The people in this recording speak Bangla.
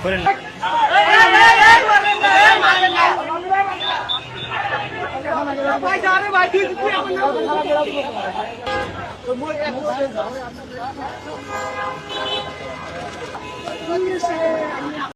Put it in. भाई जा रहे भाई। ठीक है